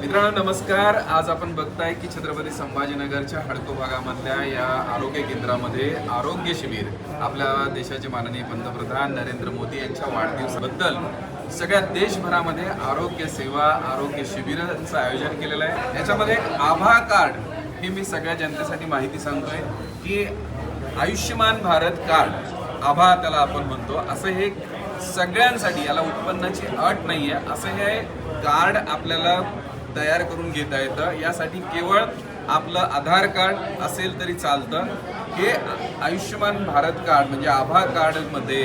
मित्रांनो नमस्कार. आज आपण बघताय की छत्रपती संभाजीनगरच्या हडको भागामधल्या या आरोग्य केंद्रामध्ये आरोग्य शिबिर आपल्या देशाचे माननीय पंतप्रधान नरेंद्र मोदी यांच्या वाढदिवसाबद्दल सगळ्या देशभरामध्ये आरोग्य सेवा आरोग्य शिबिरांचं आयोजन केलेलं आहे. याच्यामध्ये एक आभा कार्ड हे मी सगळ्या जनतेसाठी माहिती सांगतोय की आयुष्यमान भारत कार्ड आभा त्याला आपण म्हणतो असं हे सगळ्यांसाठी याला उत्पन्नाची अट नाही आहे असं हे कार्ड आपल्याला तयार करून घेता येतं. यासाठी केवळ आपलं आधार कार्ड असेल तरी चालतं. हे आयुष्यमान भारत कार्ड म्हणजे आभा कार्डमध्ये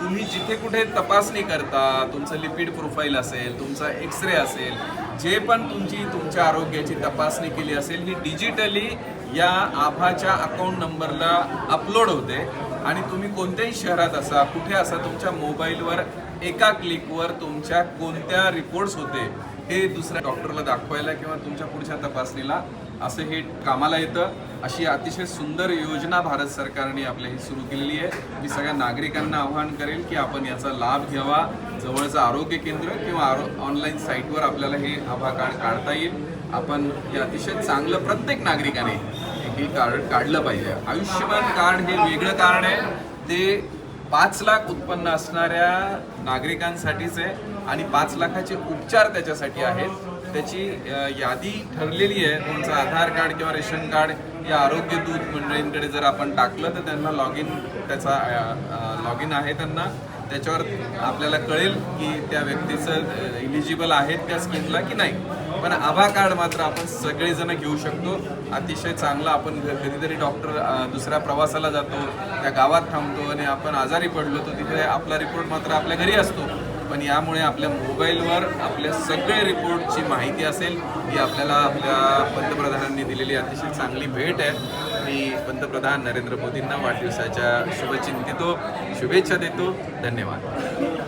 तुम्ही जिथे कुठे तपासणी करता तुमचं लिपिड प्रोफाईल असेल तुमचा एक्सरे असेल जे पण तुमची तुमच्या आरोग्याची तपासणी केली असेल ही डिजिटली या आभाच्या अकाउंट नंबरला अपलोड होते. आणि तुम्ही कोणत्याही शहरात असा कुठे असा तुमच्या मोबाईलवर एका क्लिकवर तुमच्या कोणत्या रिपोर्ट्स होते हे दुसऱ्या डॉक्टरला दाखवायला किंवा तुमच्या पुढच्या तपासणीला असं हे कामाला येतं. अशी अतिशय सुंदर योजना भारत सरकारने आपल्या ही सुरू केलेली आहे. मी सगळ्या नागरिकांना आवाहन करेल की आपण याचा लाभ घ्यावा. जवळचं आरोग्य केंद्र किंवा आरो ऑनलाईन साईटवर आपल्याला हे आभा कार्ड काढता येईल. आपण हे अतिशय चांगलं प्रत्येक नागरिकाने हे कार्ड काढलं पाहिजे. आयुष्यमान कार्ड हे वेगळं कार्ड आहे. ते पाच लाख उत्पन्न असणाऱ्या नागरिकांसाठीच आहे आणि पाच लाखाचे उपचार त्याच्यासाठी आहेत. त्याची यादी ठरलेली आहे. तुमचं आधार कार्ड किंवा रेशन कार्ड या आरोग्य दूत मंडळींकडे जर आपण टाकलं तर त्यांना लॉग इन त्याचा लॉग इन आहे त्यांना. त्याच्यावर आपल्याला कळेल की त्या व्यक्तीचं इलिजिबल आहेत त्या स्कीमला की नाही. पण आभा कार्ड मात्र आपण सगळेजण घेऊ शकतो. अतिशय चांगलं आपण कधीतरी डॉक्टर दुसऱ्या प्रवासाला जातो त्या गावात थांबतो आणि आपण आजारी पडलो तर तिथे आपला रिपोर्ट मात्र आपल्या घरी असतो. पण यामुळे आपल्या मोबाईलवर आपल्या सगळे रिपोर्टची माहिती असेल ही आपल्याला आपल्या पंतप्रधानांनी दिलेली अतिशय चांगली भेट आहे. मी पंतप्रधान नरेंद्र मोदींना वाढदिवसाच्या शुभचिंतितो शुभेच्छा देतो. धन्यवाद.